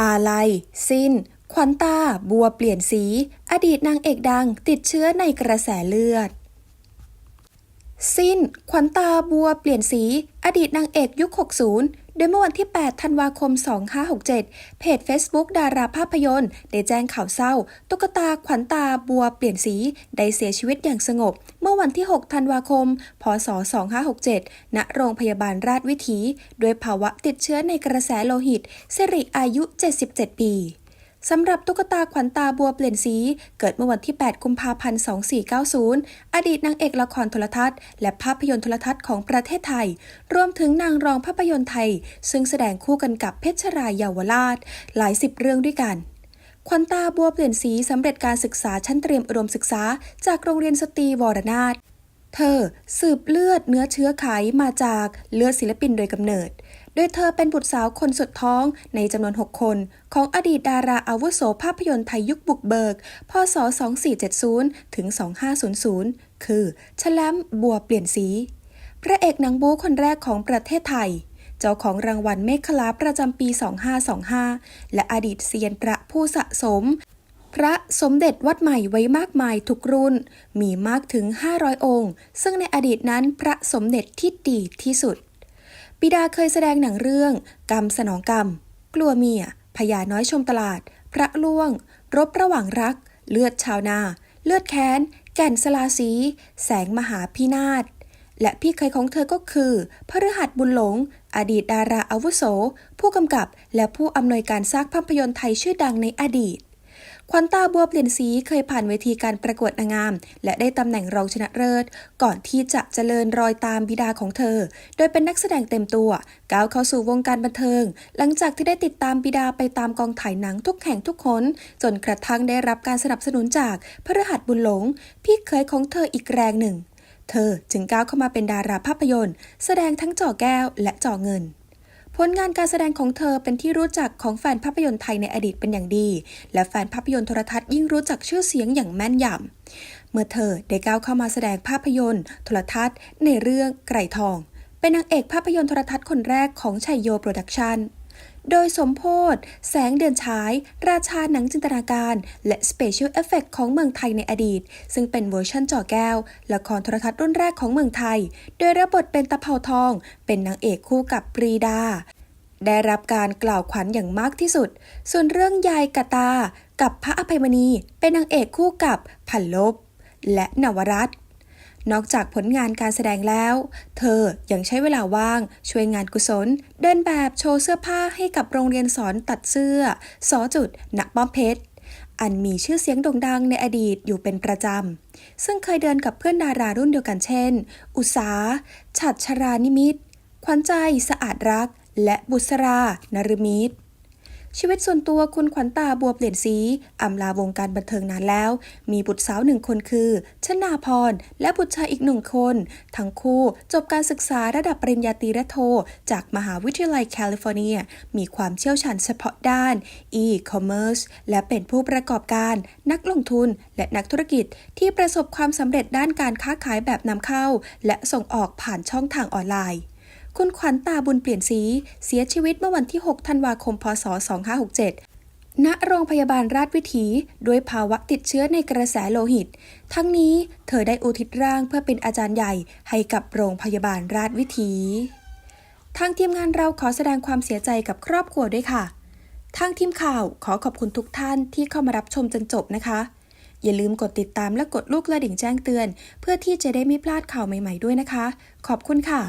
อาลัย สิ้น ขวัญตา บัวเปลี่ยนสี อดีตนางเอกดัง ติดเชื้อในกระแสเลือด สิ้น ขวัญตา บัวเปลี่ยนสี อดีตนางเอกยุค 60 ดยเมื่อวันที่ 8 ธันวาคม 2567 เพจ Facebook ดาราภาพยนตร์ ได้แจ้งข่าวเศร้า ตุ๊กตาขวัญตาบัวเปลี่ยนสี ได้เสียชีวิตอย่างสงบ เมื่อวันที่ 6 ธันวาคม พศ 2567 ณ โรงพยาบาลราชวิถี ด้วยภาวะติดเชื้อในกระแสโลหิตสิริอายุ 77 ปี สำหรับตุ๊กตาขวัญตาบัวเปลี่ยนสี เกิดเมื่อวันที่ 8 กุมภาพันธ์ 2490 อดีตนางเอกละครโทรทัศน์ และภาพยนตร์โทรทัศน์ของประเทศไทย รวมถึงนางรองภาพยนตร์ไทย ซึ่งแสดงคู่กันกับเพชรรายเยาวราช หลายสิบเรื่องด้วยกันขวัญตาบัวเปลี่ยนสีสำเร็จการศึกษาชั้นเตรียมอุดมศึกษา จากโรงเรียนสตรีวรนาถเธอ สืบเลือดเนื้อเชื้อไขมาจากเลือดศิลปินโดยกำเนิด ดยเธอเป็นบุตรสาวคนสุดท้องในจำนวน 6 คน ของอดีตดาราอาวุโสภาพยนตร์ไทยยุคบุกเบิก พศ 2470 ถึง 2500 คือชแลมบัวเปลี่ยนสี พระเอกหนังบู๊คนแรกของประเทศไทย เจ้าของรางวัลเมฆลาประจำปี 2525 และอดีตเซียนพระผู้สะสม พระสมเด็จวัดใหม่ไว้มากมายทุกรุ่น มีมากถึง 500 องค์ ซึ่งในอดีตนั้นพระสมเด็จที่ดีที่สุด บิดาเคยแสดงหนังเรื่อง กรรมสนองกรรม กลัวเมีย พญาน้อยชมตลาด พระล่วง รบระหว่างรัก เลือดชาวนา เลือดแค้น แก่นสลาสี แสงมหาพินาศ และพี่เคยของเธอก็คือพฤหัสบุญหลง อดีตดาราอาวุโส ผู้กำกับและผู้อำนวยการสร้างภาพยนตร์ไทยชื่อดังในอดีต ขวัญตาบัวเปลี่ยนสีเคยผ่านเวทีการประกวดนางงาม และได้ตำแหน่งรองชนะเลิศ ก่อนที่จะเจริญรอยตามบิดาของเธอ โดยเป็นนักแสดงเต็มตัว ก้าวเข้าสู่วงการบันเทิง หลังจากที่ได้ติดตามบิดาไปตามกองถ่ายหนังทุกแห่งทุกคน จนกระทั่งได้รับการสนับสนุนจากพฤหัสบุญหลง พี่เคยของเธออีกแรงหนึ่ง เธอจึงก้าวเข้ามาเป็นดาราภาพยนตร์ แสดงทั้งจ่อแก้วและจ่อเงิน ผลงานการแสดงของเธอเป็นที่รู้จักของแฟนภาพยนตร์ไทยในอดีตเป็นอย่างดี และแฟนภาพยนตร์โทรทัศน์ยิ่งรู้จักชื่อเสียงอย่างแม่นยำ เมื่อเธอได้ก้าวเข้ามาแสดงภาพยนตร์ โทรทัศน์ ในเรื่องไกรทอง เป็นนางเอกภาพยนตร์โทรทัศน์คนแรกของชัยโยโปรดักชั่น โดยสมโพธแสงเดือนฉาย ราชาหนังจินตนาการ และสเปเชียลเอฟเฟกของเมืองไทยในอดีต ซึ่งเป็นเวอร์ชันจ่อแก้ว ละครโทรทัศน์รุ่นแรกของเมืองไทย โดยรับบทเป็นตะเภาทอง เป็นนางเอกคู่กับปรีดา ได้รับการกล่าวขวัญอย่างมากที่สุด ส่วนเรื่องยายกะตา กับพระอภัยมณี เป็นนางเอกคู่กับพันลบ และนวรัตน์ นอกจากผลงานการแสดงแล้ว เธอยังใช้เวลาว่างช่วยงานกุศล เดินแบบโชว์เสื้อผ้าให้กับโรงเรียนสอนตัดเสื้อ สอจุดณป้อมเพชร อันมีชื่อเสียงโด่งดังในอดีตอยู่เป็นประจำ ซึ่งเคยเดินกับเพื่อนดารารุ่นเดียวกันเช่น อุษาฉัดชรานิมิตขวัญใจสะอาดรัก และบุษรา นรมิตร ชีวิตส่วนตัวคุณขวัญตาบัวเปลี่ยนสีอำลาวงการบันเทิงนานแล้ว มีบุตรสาวหนึ่งคนคือชนาพร และบุตรชายอีกหนึ่งคน ทั้งคู่จบการศึกษาระดับปริญญาตรีและโท จากมหาวิทยาลัยแคลิฟอร์เนีย มีความเชี่ยวชาญเฉพาะด้าน e-commerce และเป็นผู้ประกอบการ นักลงทุน และนักธุรกิจที่ประสบความสำเร็จด้านการค้าขายแบบนำเข้า และส่งออกผ่านช่องทางออนไลน์ คุณขวัญตาบุญเปลี่ยนสี เสียชีวิตเมื่อวันที่ 6 ธันวาคม พศ 2567 ณ โรงพยาบาลราชวิถีด้วยภาวะติดเชื้อในกระแสโลหิต ทั้งนี้เธอได้อุทิศร่างเพื่อเป็นอาจารย์ใหญ่ให้กับโรงพยาบาลราชวิถีทางทีมงานเราขอแสดงความเสียใจกับครอบครัวด้วยค่ะ ทางทีมข่าวขอขอบคุณทุกท่านที่เข้ามารับชมจนจบนะคะ อย่าลืมกดติดตามและกดลูกกระดิ่งแจ้งเตือน เพื่อที่จะได้ไม่พลาดข่าวใหม่ ๆด้วยนะคะ ขอบคุณค่ะ